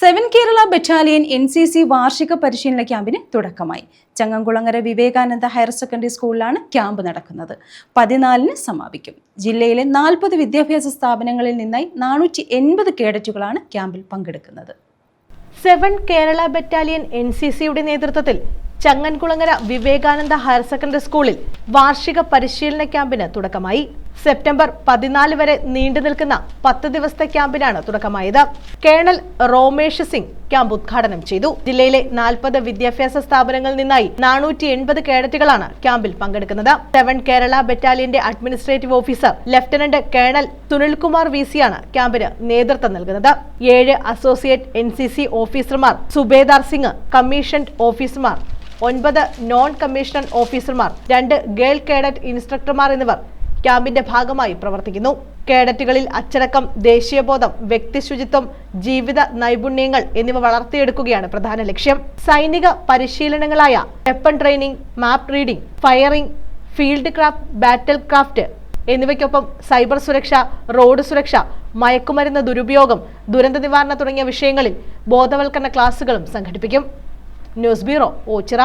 Seven Kerala battalion N C C വാർഷിക പരിശീലന ക്യാമ്പിന് തുടക്കമായി. ചങ്ങംകുളങ്ങര വിവേകാനന്ദ ഹയർ സെക്കൻഡറി സ്കൂളിലാണ് ക്യാമ്പ് നടക്കുന്നത്. പതിനാലിന് സമാപിക്കും. ജില്ലയിലെ നാൽപ്പത് വിദ്യാഭ്യാസ സ്ഥാപനങ്ങളിൽ നിന്നായി നാനൂറ്റി എൺപത് കേഡറ്റുകളാണ് ക്യാമ്പിൽ പങ്കെടുക്കുന്നത്. Seven Kerala battalion N C സിയുടെ നേതൃത്വത്തിൽ ചങ്ങൻകുളങ്ങര വിവേകാനന്ദ ഹയർ സെക്കൻഡറി സ്കൂളിൽ വാർഷിക പരിശീലന ക്യാമ്പിന് തുടക്കമായി. സെപ്റ്റംബർ പതിനാല് വരെ നീണ്ടു നിൽക്കുന്ന പത്ത് ദിവസത്തെ ക്യാമ്പിനാണ് തുടക്കമായത്. കേണൽ റോമേഷ് സിംഗ് ക്യാമ്പ് ഉദ്ഘാടനം ചെയ്തു. ജില്ലയിലെ നാൽപ്പത് വിദ്യാഭ്യാസ സ്ഥാപനങ്ങളിൽ നിന്നായി നാനൂറ്റി എൺപത് കേഡറ്റുകളാണ് ക്യാമ്പിൽ പങ്കെടുക്കുന്നത്. Seven Kerala ബറ്റാലിയന്റെ administrative officer lieutenant colonel Sunilkumar V സിയാണ് ക്യാമ്പിന് നേതൃത്വം നൽകുന്നത്. ഏഴ് അസോസിയേറ്റ് എൻ സി സി ഓഫീസർമാർ സുബേദാർ സിംഗ് കമ്മീഷൻഡ് ഓഫീസർമാർ ഒൻപത് നോൺ കമ്മീഷണർ ഓഫീസർമാർ രണ്ട് ഗേൾ കേഡറ്റ് ഇൻസ്ട്രക്ടർമാർ എന്നിവർ ക്യാമ്പിന്റെ ഭാഗമായി പ്രവർത്തിക്കുന്നു. കേഡറ്റുകളിൽ അച്ചടക്കം ദേശീയബോധം വ്യക്തിശുചിത്വം ജീവിത നൈപുണ്യങ്ങൾ എന്നിവ വളർത്തിയെടുക്കുകയാണ് പ്രധാന ലക്ഷ്യം. സൈനിക പരിശീലനങ്ങളായ weapon training map reading firing field craft battle craft എന്നിവയ്ക്കൊപ്പം സൈബർ സുരക്ഷ റോഡ് സുരക്ഷ മയക്കുമരുന്ന് ദുരുപയോഗം ദുരന്ത നിവാരണ തുടങ്ങിയ വിഷയങ്ങളിൽ ബോധവൽക്കരണ ക്ലാസുകളും സംഘടിപ്പിക്കും. News bureau Ochira.